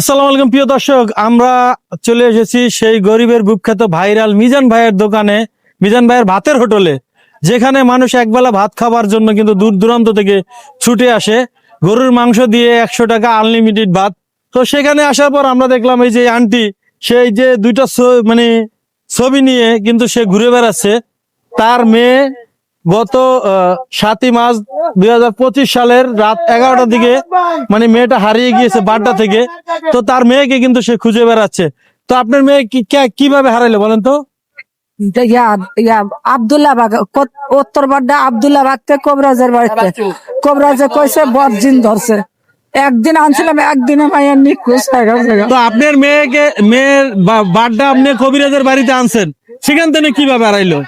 আসসালামু আলাইকুম, প্রিয় দর্শক। আমরা চলে এসেছি সেই গরিবের বুকখ্যাত ভাইরাল মিজান ভাইয়ের দোকানে, মিজান ভাইয়ের ভাতের হোটেলে, যেখানে মানুষ একবেলা ভাত খাবার জন্য কিন্তু দূর দূরান্ত থেকে ছুটে আসে। গরুর মাংস দিয়ে একশো টাকা আনলিমিটেড ভাত। তো সেখানে আসার পর আমরা দেখলাম এই যে আন্টি সেই যে দুইটা মানে ছবি নিয়ে কিন্তু সে ঘুরে বেড়াচ্ছে। তার মেয়ে গত সাতই মার্চ দুই হাজার পঁচিশ সালের রাত এগারোটার দিকে মানে মেয়েটা হারিয়ে গিয়েছে বাড্ডা থেকে। তো তার মেয়েকে কিন্তু সে খুঁজে বেড়াচ্ছে। তো আপনার মেয়ে কীভাবে হারাইলো বলেন তো? উত্তর বাড্ডা থেকে কবরাজের বাড়িতে। কবরাজে কইছে বদজিন ধরছে। একদিন আনছিলাম একদিনে নিখোঁজ তো আপনার মেয়েকে মেয়ের বাড্ডা আপনি কবিরাজের বাড়িতে আনছেন। সেখান থেকে কীভাবে হারাইলো?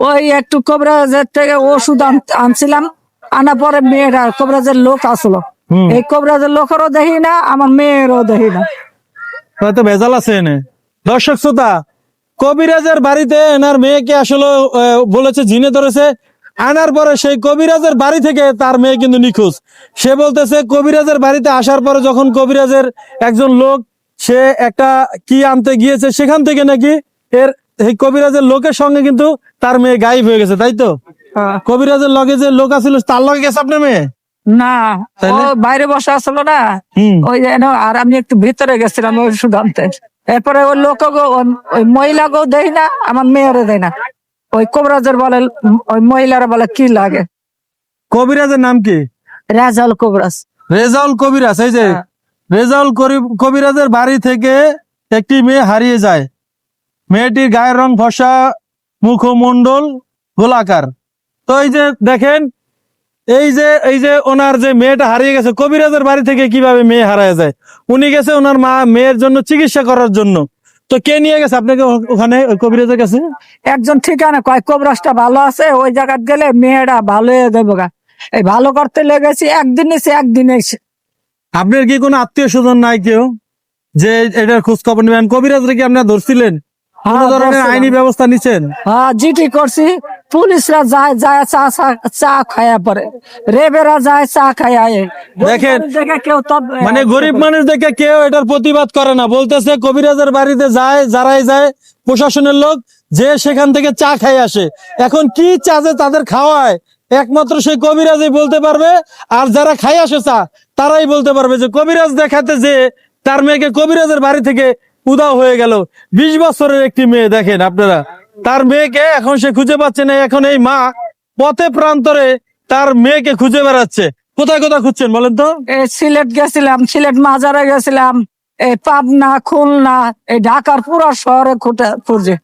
ওই একটু কবরাজের থেকে ওষুধ আনছিলাম আনা পরে মেয়েরা কবরাজের লোক আসলো। এই কবরাজের লোকেরও দেখি না আমার মেয়েরও দেখি না। হয়তো ভেজাল আছে এনে। দর্শক শ্রোতা কবিরাজের বাড়িতে এনার মেয়েকে আসলে বলেছে জিনে ধরেছে। আনার পরে সেই কবিরাজের বাড়ি থেকে তার মেয়ে কিন্তু নিখোঁজ। সে বলতেছে কবিরাজের বাড়িতে আসার পরে যখন কবিরাজের একজন লোক সে একটা কি আনতে গিয়েছে সেখান থেকে নাকি এর এই কবিরাজের লোকের সঙ্গে কিন্তু তার মেয়ে গায়েব হয়ে গেছে তাই তো? হ্যাঁ। কবিরাজের লগে যে লোক আছিল তার লগে গেছে আপনার মেয়ে? না ও বাইরে বসে আসলো না। ওই যেন আর আমি একটু ভিতরে গেছিলাম ওই ওষুধ এরপরে ওই লোক ওই মহিলাকেও দেয় না আমার মেয়েরও দেয় না। ওই কোবরাজের বলে ওই মহিলারা বলে কি লাগে? কবিরাজের নাম কি? রেজাল কোবরাজ। রেজাউল কবিরাজ এই যে হ্যাঁ। রেজাউল কবিরাজের বাড়ি থেকে একটি মেয়ে হারিয়ে যায়। মেয়েটির গায়ের রং ফসা মুখমণ্ডল গোলাকার। তো এই যে দেখেন এই যে এই যে ওনার যে মেয়েটা হারিয়ে গেছে কবিরাজের বাড়ি থেকে কীভাবে মেয়ে হারিয়ে যায়? উনি গেছে ওনার মা মেয়ের জন্য চিকিৎসা করার জন্য। তো কে নিয়ে গেছে আপনাকে ওখানে কবিরাজের কাছে? একজন ঠিকানা কয় কোবরাজটা ভালো আছে? ওই জায়গায় গেলে মেয়েরা ভালো হয়ে যাবে গা। এই ভালো করতে লেগেছি একদিন এসে একদিন এসে। আপনার কি কোনো আত্মীয় স্বজন নাই কেউ? যে এটার খোঁজ খবর নেবেন? কবিরাজরে কি আপনারা ধরছিলেন? কোন হ্যাঁ, ধরনের আইনি ব্যবস্থা নিছেন। হ্যাঁ জিটি করছি। পুলিশরা যায় যায় চা চা- চা খায়া পরে। রেবেরা যায় চা খায়া দেখেন, কেউ মানে গরিব মানুষ দেখে কেউ এটার প্রতিবাদ করে না। বলতেছে কবিরাজের বাড়িতে যায় যারাই যায় প্রশাসনের লোক যে সেখান থেকে চা খাই আসে। এখন কি চা যে তাদের খাওয়ায়? একমাত্র সেই কবিরাজই বলতে পারবে আর যারা খাই আসে চা তারাই বলতে পারবে যে কবিরাজ দেখাতে যে তার মেয়েকে কবিরাজের বাড়ি থেকে উদাও হয়ে গেল। বিশ বছরের একটি মেয়ে, দেখেন আপনারা। তার মেয়েকে এখন সে খুঁজে পাচ্ছে না। এখন এই মা পথে প্রান্তরে তার মেয়েকে খুঁজে বেড়াচ্ছে। কোথায় কোথায় খুঁজছেন বলেন তো? সিলেট গেছিলাম, সিলেট মাজারে গেছিলাম পাবনা, খুলনা, এই ঢাকার পুরো শহরে খুঁজে।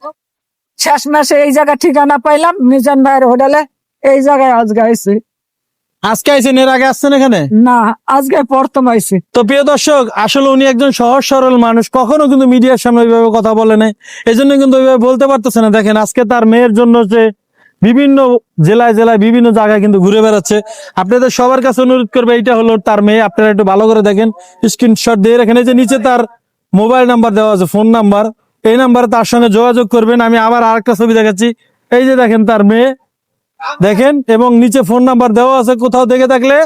শেষ মাসে এই জায়গা ঠিকানা পাইলাম, মিজান ভাইয়ের হোটেলে। এই জায়গায় আজকে আইছি আজকে আইছেন এর আগে আসছেন এখানে? না আজকে প্রথম আইছি। তো প্রিয় দর্শক আসলে উনি একজন সহজ সরল মানুষ কখনো কিন্তু মিডিয়ার সামনে ওইভাবে কথা বলে নাই। এই জন্য কিন্তু ওইভাবে বলতে পারতেছে না। দেখেন আজকে তার মেয়ের জন্য যে বিভিন্ন জেলায় জেলায় বিভিন্ন জায়গায় কিন্তু ঘুরে বেড়াচ্ছে। আপনাদের সবার কাছে অনুরোধ করবে এইটা হলো তার মেয়ে। আপনারা একটু ভালো করে দেখেন স্ক্রিনশট দিয়ে রাখেন। এই যে নিচে তার মোবাইল নাম্বার দেওয়া আছে ফোন নাম্বার এই নাম্বারে তার সঙ্গে যোগাযোগ করবেন। আমি আবার আরেকটা ছবি দেখাচ্ছি। এই যে দেখেন তার মেয়ে দেখেন এবং নিচে ফোন নাম্বার দেওয়া আছে কোথাও দেখে থাকলে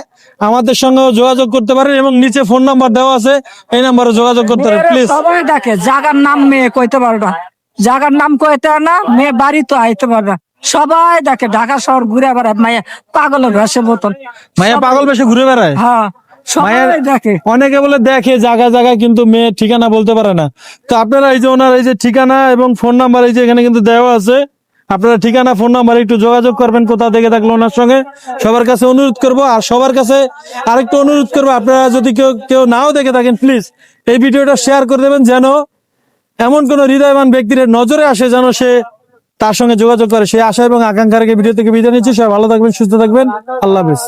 আমাদের সঙ্গে যোগাযোগ করতে পারেন এবং নিচে ফোন নাম্বার দেওয়া আছে এই নাম্বারে যোগাযোগ করতে পারেন প্লিজ সবাই ডাকে জাগার নাম মেয়ে কইতে পারে না। জাগার নাম কইতে না মেয়ে বাড়ি তো আইতে পারে না। সবাই ডাকে ঢাকা শহর ঘুরে বেড়ায় মায়া পাগলের ভাসে মতন। মায়া পাগল বেশে ঘুরে বেড়ায়? হ্যাঁ অনেকে বলে দেখে জায়গা জায়গায় কিন্তু মেয়ে ঠিকানা বলতে পারে না। তো আপনারা এই যে ওনার এই যে ঠিকানা এবং ফোন নাম্বার এই যে এখানে কিন্তু দেওয়া আছে আপনারা ঠিকানা ফোন নাম্বার একটু যোগাযোগ করবেন কোথা থেকে থাকল ওনার সঙ্গে। সবার কাছে অনুরোধ করব, আর সবার কাছে আরেকটু অনুরোধ করব, আপনারা যদি কেউ কেউ নাও দেখে থাকেন প্লিজ এই ভিডিওটা শেয়ার করে দেবেন যেন এমন কোন হৃদয়বান ব্যক্তির নজরে আসে যেন সে তার সঙ্গে যোগাযোগ করে। সে আশা এবং আকাঙ্ক্ষার ভিডিও থেকে বিদায় নিচ্ছি। সবাই ভালো থাকবেন, সুস্থ থাকবেন। আল্লাহ হাফিজ।